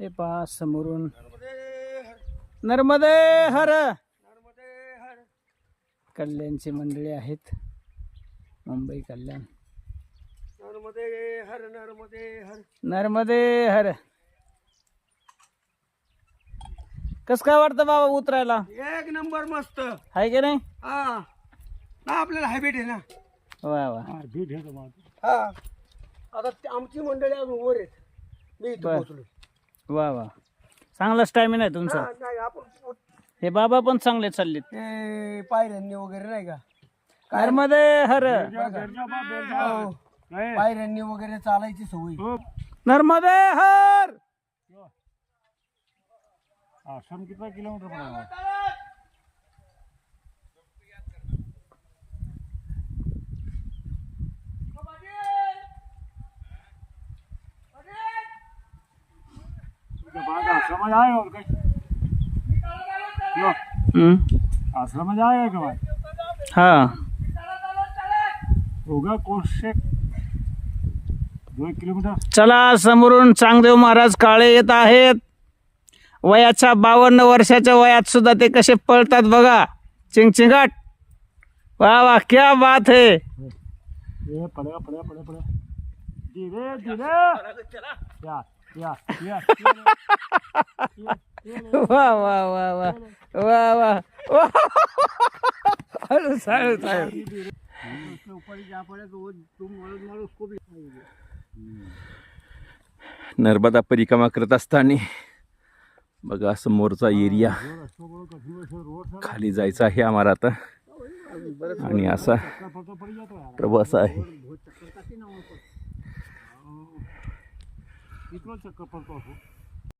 हे पहा समोरून. नर्मदे हर. कल्याणची मंडळी आहेत. मुंबई कल्याण. नर्मदे हर. नर्मदे हर नर्मदे हर कस काय वाटतं बाबा उतरायला? एक नंबर मस्त. आहे की नाही? हा. ना आपल्याला हॅबिट आहे ना. वा वा. हा आता ते आमची मंडळी अजून वर आहेत. मी इथं बर. पोहोचलो वा वा. चांगला स्टॅमिना आहे तुमचा. हा, नाही आपण हे बाबा पण चांगले चाललेत. ते पायऱ्यांनी वगैरे नाही का? नर्मदे हर हो. पायऱ्यांनी वगैरे चालायची सवय. नर्मदे हर आश्रम आश्रम में जाएगा और कहीं? लो, हम्म. आश्रम में जाएगा क्या भाई हा. होगा कोर्स से दो एक किलोमीटर? चला समोरून चांगदेव महाराज काळे येत आहेत. वयाच्या बावन्न वर्षाच्या वयात सुद्धा ते कसे पळतात बघा. चिंगचिंगाट वा वा क्या बात है. ये पड़ेगा पड़ेगा पड़ेगा पड़ेगा धीरे धीरे या. वा वा वा वा वा वा वा. ही उसको भी नर्मदा परिक्रमा करत असताना बघा समोरचा एरिया खाली जायचा आहे आम्हाला आता. आणि असा प्रवास आहे. di croce a Capantopo